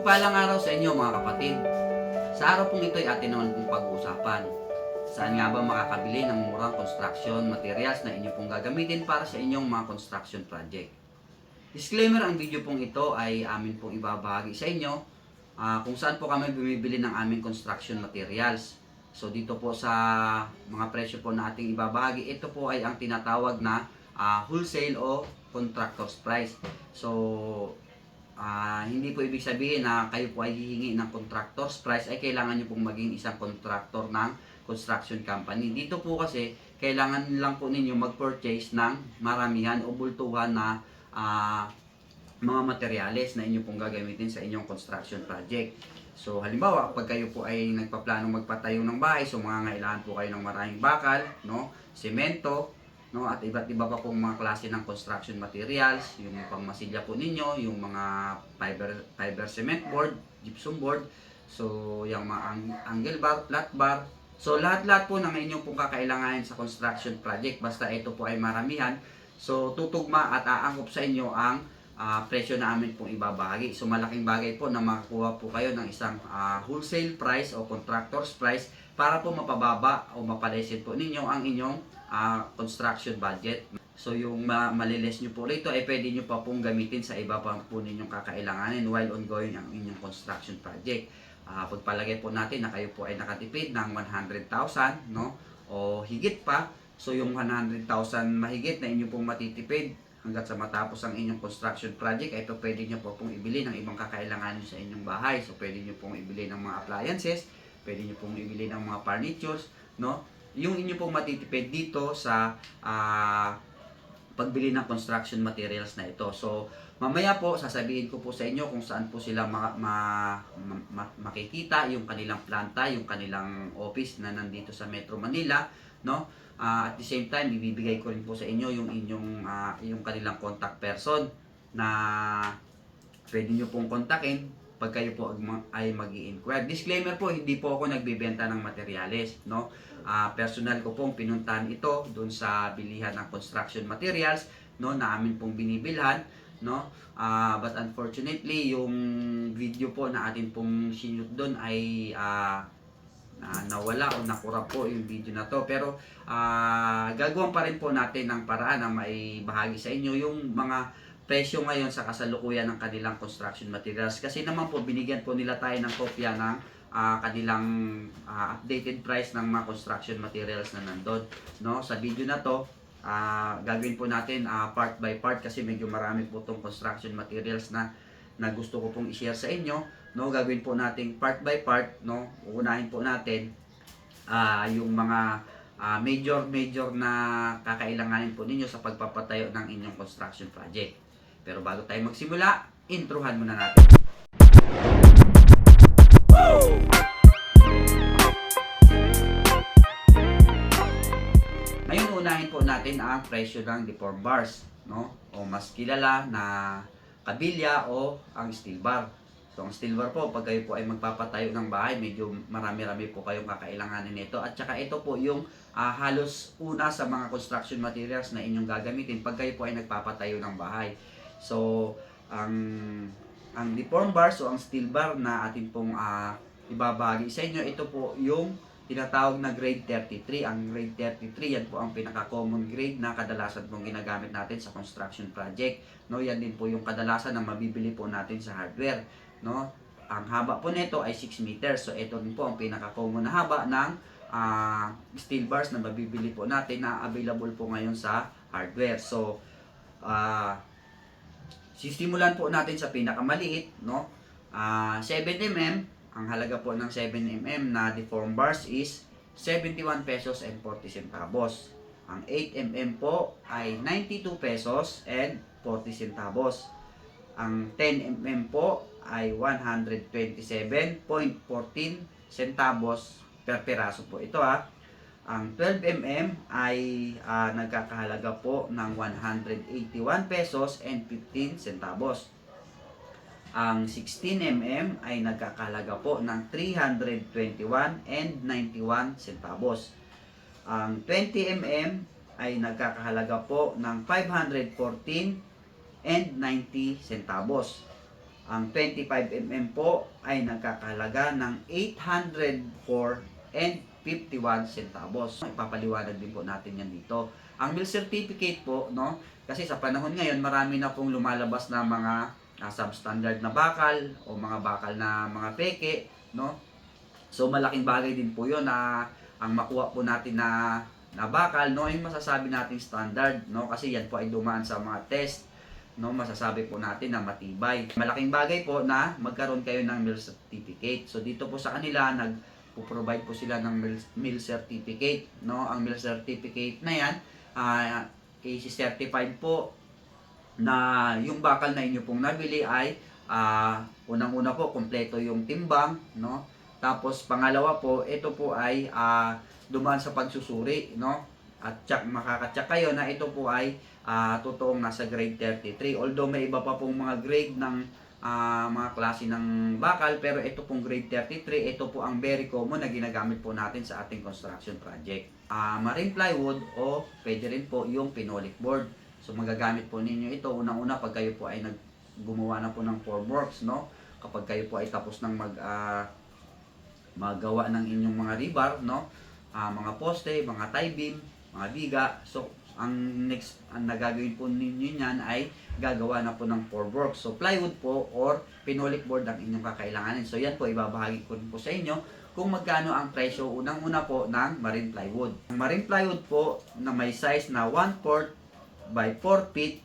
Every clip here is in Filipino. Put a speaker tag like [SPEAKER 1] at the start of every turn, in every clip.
[SPEAKER 1] Mapagpalang araw sa inyo mga kapatid. Sa araw pong ito ay atin naman pong pag-uusapan. Saan nga ba makakabili ng murang construction materials na inyo pong gagamitin para sa inyong mga construction project? Disclaimer, ang video pong ito ay amin pong ibabahagi sa inyo ah, kung saan po kami bumibili ng aming construction materials. So dito po sa mga presyo po na ating ibabahagi, ito po ay ang tinatawag na ah, wholesale o contractor's price. So Ah, hindi po ibig sabihin na kayo po ay hihingi ng contractor's price ay kailangan nyo pong maging isang contractor ng construction company. Dito po kasi kailangan lang po ninyo mag-purchase ng maramihan o bultuhan na ah, mga materyales na inyo pong gagamitin sa inyong construction project. So halimbawa, pag kayo po ay nagpaplanong magpatayo ng bahay, so mga ngailangan po kayo ng maraming bakal, no, semento, no at iba't iba pa pong mga klase ng construction materials. Yung pangmasilya po ninyo yung mga fiber fiber cement board gypsum board. So yung mga ang, angle bar flat bar. So lahat-lahat po ng inyong pong kakailanganin sa construction project basta ito po ay maramihan. So tutugma at aangkop sa inyo ang ah, presyo na amin pong ibabahagi. So malaking bagay po na makakuha po kayo ng isang ah, wholesale price o contractor's price para po mapababa o mapalesin po ninyo ang inyong ah, construction budget. So yung ma maliles nyo po rito ay pwede nyo pa pong gamitin sa iba pa po ninyong kakailanganin while ongoing ang inyong construction project. Ah, pagpalagay po natin na kayo po ay nakatipid ng 100,000 no o higit pa so yung 100,000 mahigit na inyo pong matitipid hanggat sa matapos ang inyong construction project po pwede nyo po pong ibili ng ibang kakailanganin sa inyong bahay so pwede nyo pong ibili ng mga appliances pwede nyo pong ibili ng mga furnitures no yung inyo pong matitipid dito sa ah, pagbili ng construction materials na ito. So, mamaya po, sasabihin ko po sa inyo kung saan po sila ma- ma- ma- ma- makikita yung kanilang planta, yung kanilang office na nandito sa Metro Manila, no? Ah, at the same time, ibibigay ko rin po sa inyo yung inyong ah, yung kanilang contact person na pwede nyo pong kontakin pag kayo po ay mag inquire Disclaimer po, hindi po ako nagbebenta ng materyales, no? Ah, personal ko pong pinuntahan ito doon sa bilihan ng construction materials, no, na amin pong binibilhan, no? Ah, but unfortunately, yung video po na atin pong sinut doon ay ah, na nawala o nakura po yung video na to pero ah gagawin pa rin po natin ng paraan na maibahagi sa inyo yung mga presyo ngayon sa kasalukuyan ng kanilang construction materials kasi naman po binigyan po nila tayo ng kopya ng ah, kanilang ah, updated price ng mga construction materials na nandun no? Sa video na to ah, gagawin po natin ah, part by part kasi medyo marami po tong construction materials na na gusto ko pong i-share sa inyo no? Gagawin po nating part by part no? Uunahin po natin ah yung mga ah, major major na kakailanganin po ninyo sa pagpapatayo ng inyong construction project. Pero bago tayo magsimula introhan muna natin ngayon unahin po natin ang presyo ng deform bars no o mas kilala na kabilya o ang steel bar So, ang steel bar po, pag kayo po ay magpapatayo ng bahay, medyo marami-rami po kayong kakailanganin nito. At saka ito po yung ah, halos una sa mga construction materials na inyong gagamitin pag kayo po ay nagpapatayo ng bahay. So, ang ang deform bars o ang steel bar na atin pong ah, ibabahagi sa inyo, ito po yung tinatawag na grade 33. Ang grade 33, yan po ang pinaka-common grade na kadalasan pong ginagamit natin sa construction project. No, yan din po yung kadalasan na mabibili po natin sa hardware no? Ang haba po nito ay 6 meters. So ito din po ang pinaka-common na haba ng ah, steel bars na mabibili po natin na available po ngayon sa hardware. So ah sisimulan po natin sa pinakamaliit, no? Ah 7 mm, ang halaga po ng 7 mm na deform bars is 71 pesos and 40 centavos. Ang 8 mm po ay 92 pesos and 40 centavos. Ang 10 mm po ay 127.14 centavos per piraso po ito ha. Ang 12 mm ay ah, nagkakahalaga po ng 181 pesos and 15 centavos. Ang 16 mm ay nagkakahalaga po ng 321 and 91 centavos. Ang 20 mm ay nagkakahalaga po ng 514 and 90 centavos. Ang 25mm po ay nagkakahalaga ng 804 and 51 centavos. Ipapaliwanag din po natin yan dito. Ang meal certificate po, no? Kasi sa panahon ngayon, marami na pong lumalabas na mga ah, substandard na bakal o mga bakal na mga peke, no? So malaking bagay din po 'yon na ang makuha po natin na na bakal, no, yung masasabi nating standard, no? Kasi yan po ay dumaan sa mga test, no? Masasabi po natin na matibay. Malaking bagay po na magkaroon kayo ng meal certificate. So dito po sa kanila nag provide po sila ng meal, certificate, no? Ang meal certificate na yan ah i-certified po na yung bakal na inyo pong nabili ay ah, unang-una po kompleto yung timbang, no? Tapos pangalawa po, ito po ay ah, dumaan sa pagsusuri, no? At check makaka-check kayo na ito po ay ah, totoong nasa grade 33. Although may iba pa pong mga grade ng ah, mga klase ng bakal, pero ito pong grade 33, ito po ang very common na ginagamit po natin sa ating construction project. Ah, marine plywood o pwede rin po yung phenolic board. So magagamit po ninyo ito unang-una pag kayo po ay nag gumawa na po ng formworks, no? Kapag kayo po ay tapos ng mag ah, magawa ng inyong mga rebar, no? Ah, mga poste, mga tie beam, mga biga. So ang next ang nagagawin po ninyo niyan ay gagawa na po ng formworks. So plywood po or phenolic board ang inyong kakailanganin. So yan po ibabahagi ko po sa inyo kung magkano ang presyo unang-una po ng marine plywood. Ang marine plywood po na may size na 1 4 by 4 feet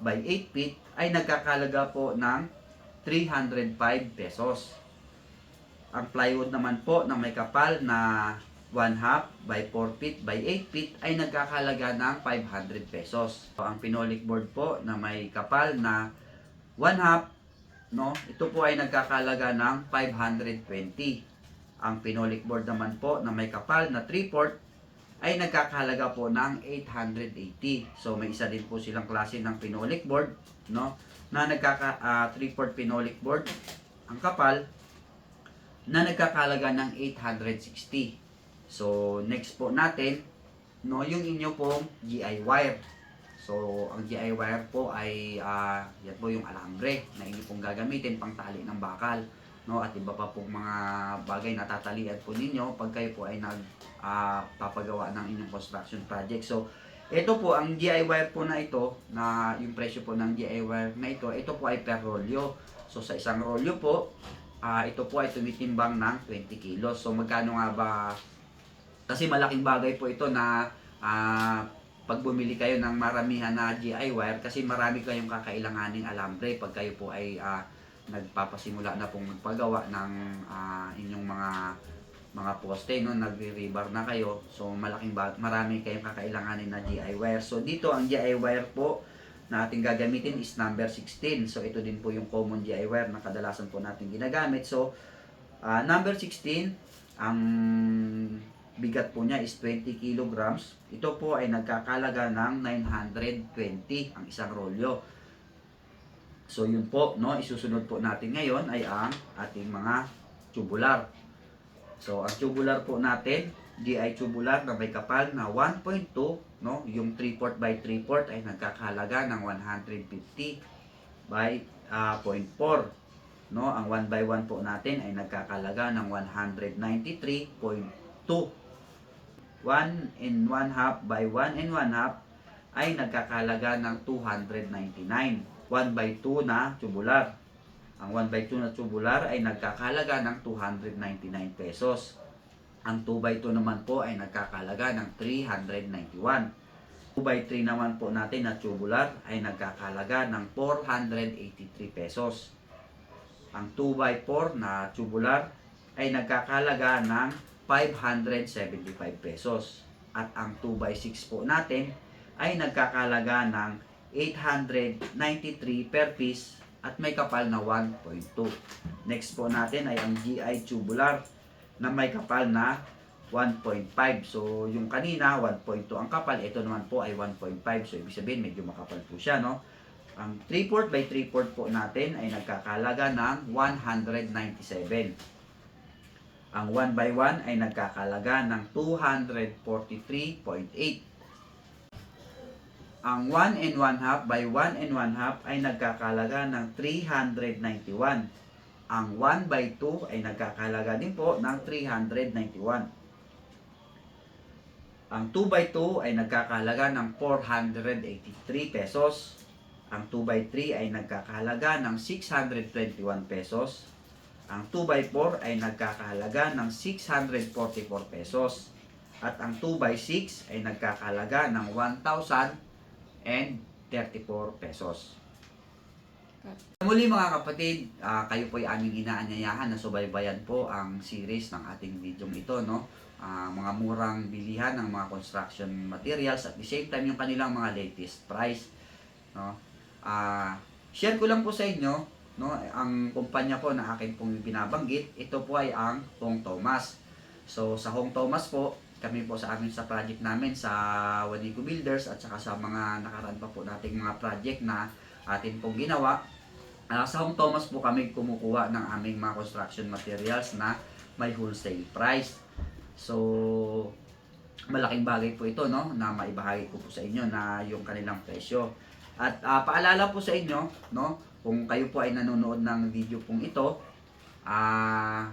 [SPEAKER 1] by 8 feet ay nagkakalaga po ng 305 pesos. Ang plywood naman po na may kapal na 1 half by 4 feet by 8 feet ay nagkakalaga ng 500 pesos. So, ang phenolic board po na may kapal na 1 half, no, ito po ay nagkakalaga ng 520. Ang phenolic board naman po na may kapal na 3 4 ay nagkakahalaga po ng 880. So may isa din po silang klase ng phenolic board, no? Na nagkaka ah, 3/4 phenolic board ang kapal na nagkakahalaga ng 860. So next po natin, no, yung inyo pong GI wire. So ang GI wire po ay ah, yan po yung alambre na inyo pong gagamitin pang tali ng bakal no at iba pa pong mga bagay na tatalian po ninyo pag kayo po ay nag ah, papagawa ng inyong construction project. So, ito po ang wire po na ito, na yung presyo po ng wire na ito, ito po ay per rolyo. So, sa isang rolyo po, ah, ito po ay tumitimbang ng 20 kilos. So, magkano nga ba? Kasi malaking bagay po ito na ah, pag bumili kayo ng maramihan na wire, kasi marami kayong kakailanganing alambre pag kayo po ay ah, nagpapasimula na pong magpagawa ng ah, inyong mga mga poste no? Nagre-rebar na kayo. So malaking ba- marami kayong kakailanganin na GI wire. So dito ang GI wire po na ating gagamitin is number 16 so ito din po yung common GI wire na kadalasan po natin ginagamit. So ah, number 16 ang bigat po niya is 20 kilograms. Ito po ay nagkakalaga ng 920 ang isang rolyo So yun po, no, isusunod po natin ngayon ay ang ating mga tubular. So ang tubular po natin, GI tubular na may kapal na 1.2, no, yung 3/4 by 3/4 ay nagkakahalaga ng 150 by ah, 0.4. No, ang 1 by 1 po natin ay nagkakalaga ng 193.2. 1 and 1 half by 1 and 1 half ay nagkakalaga ng 299. 1 by 2 na tubular. Ang 1 by 2 na tubular ay nagkakalaga ng 299 pesos. Ang 2 by 2 naman po ay nagkakalaga ng 391. 2 by 3 naman po natin na tubular ay nagkakalaga ng 483 pesos. Ang 2 by 4 na tubular ay nagkakalaga ng 575 pesos. At ang 2 by 6 po natin ay nagkakalaga ng 893 per piece at may kapal na 1.2. Next po natin ay ang GI tubular na may kapal na 1.5. So, yung kanina, 1.2 ang kapal. Ito naman po ay 1.5. So, ibig sabihin, medyo makapal po siya, no? Ang 3-4 by 3-4 po natin ay nagkakalaga ng 197. Ang 1 by 1 ay nagkakalaga ng 243.8. Ang 1 and 1 half by 1 and 1 half ay nagkakalaga ng 391. Ang 1 by 2 ay nagkakalaga din po ng 391. Ang 2 by 2 ay nagkakahalaga ng 483 pesos. Ang 2 by 3 ay nagkakahalaga ng 621 pesos. Ang 2 by 4 ay nagkakahalaga ng 644 pesos. At ang 2 by 6 ay nagkakahalaga ng 1,034 pesos. Muli mga kapatid, ah, kayo po ay aming inaanyayahan na subaybayan po ang series ng ating video ito, no? Ah, mga murang bilihan ng mga construction materials at the same time yung kanilang mga latest price, no? Ah, share ko lang po sa inyo, no, ang kumpanya po na akin pong binabanggit, ito po ay ang Hong Thomas. So sa Hong Thomas po, kami po sa amin sa project namin sa Wanigo Builders at saka sa mga nakaraan pa po nating mga project na atin pong ginawa. Ah, sa Hong Thomas po kami kumukuha ng aming mga construction materials na may wholesale price. So, malaking bagay po ito, no, na maibahagi ko po sa inyo na yung kanilang presyo. At ah, paalala po sa inyo, no, kung kayo po ay nanonood ng video pong ito, ah,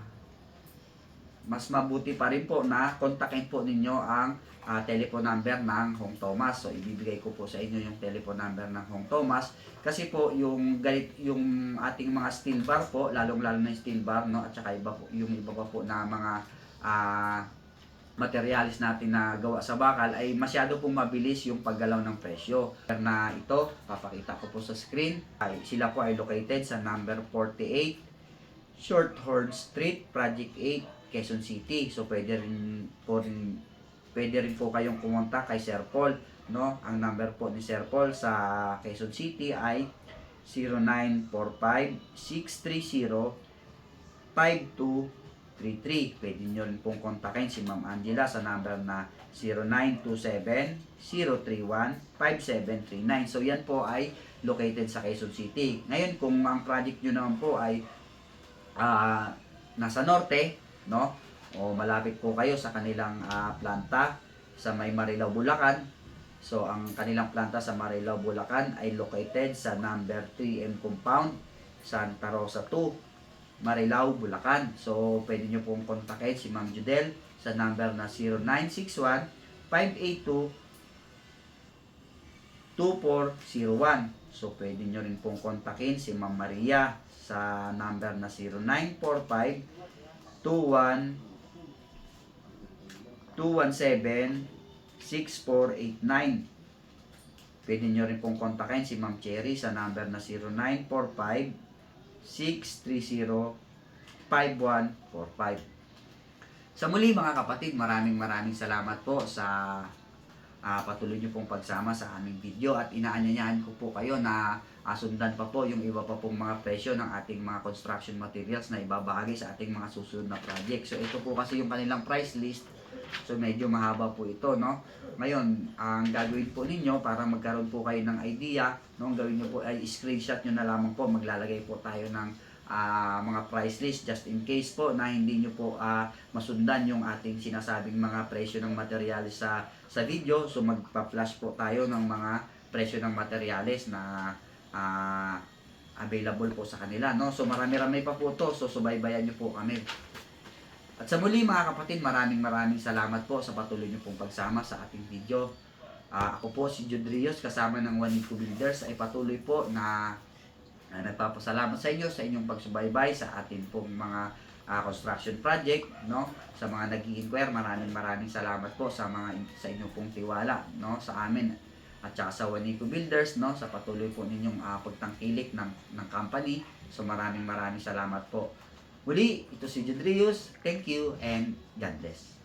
[SPEAKER 1] mas mabuti pa rin po na kontakin po ninyo ang ah, telephone number ng Hong Thomas. So ibibigay ko po sa inyo yung telephone number ng Hong Thomas kasi po yung galit yung ating mga steel bar po, lalong-lalo na yung steel bar no at saka iba po yung iba pa po na mga ah materialis natin na gawa sa bakal ay masyado pong mabilis yung paggalaw ng presyo. Na ito, papakita ko po sa screen. Ay, sila po ay located sa number 48 Shorthorn Street, Project 8, Quezon City. So pwede rin po rin pwede rin po kayong pumunta kay Sir Paul, no? Ang number po ni Sir Paul sa Quezon City ay 0945-630-5233. Pwede nyo rin pong kontakin si Ma'am Angela sa number na 0927-031-5739. So yan po ay located sa Quezon City. Ngayon kung ang project nyo naman po ay ah, nasa norte, no? O malapit po kayo sa kanilang ah, planta sa may Marilao, Bulacan. So ang kanilang planta sa Marilao, Bulacan ay located sa number 3M Compound, Santa Rosa 2, Marilao, Bulacan. So pwede nyo pong kontakin si Ma'am Judel sa number na 0961 582 2401. So pwede nyo rin pong kontakin si Ma'am Maria sa number na 0945 21 217 6489. Pwede nyo rin pong kontakin si Ma'am Cherry sa number na 0945 630 5145. Sa muli mga kapatid, maraming maraming salamat po sa ah, patuloy nyo pong pagsama sa aming video at inaanyayahan ko po kayo na ah, sundan pa po yung iba pa pong mga presyo ng ating mga construction materials na ibabahagi sa ating mga susunod na project. So ito po kasi yung kanilang price list. So medyo mahaba po ito, no? Ngayon, ang gagawin po ninyo para magkaroon po kayo ng idea, no? Ang gawin nyo po ay screenshot nyo na lamang po. Maglalagay po tayo ng ah, mga price list just in case po na hindi nyo po ah, masundan yung ating sinasabing mga presyo ng materials sa sa video. So magpa-flash po tayo ng mga presyo ng materials na ah, available po sa kanila, no? So marami-rami pa po to. So subaybayan nyo po kami. At sa muli mga kapatid, maraming maraming salamat po sa patuloy niyo pong pagsama sa ating video. Ah, ako po si Jude Rios kasama ng Juanico Builders ay patuloy po na na nagpapasalamat sa inyo sa inyong pagsubaybay sa ating pong mga ah, construction project no sa mga nag inquire maraming maraming salamat po sa mga sa inyong pong tiwala no sa amin at saka sa Juanico Builders no sa patuloy po ninyong ah, pagtangkilik ng ng company so maraming maraming salamat po Muli, ito si Jude Rios. Thank you and God bless.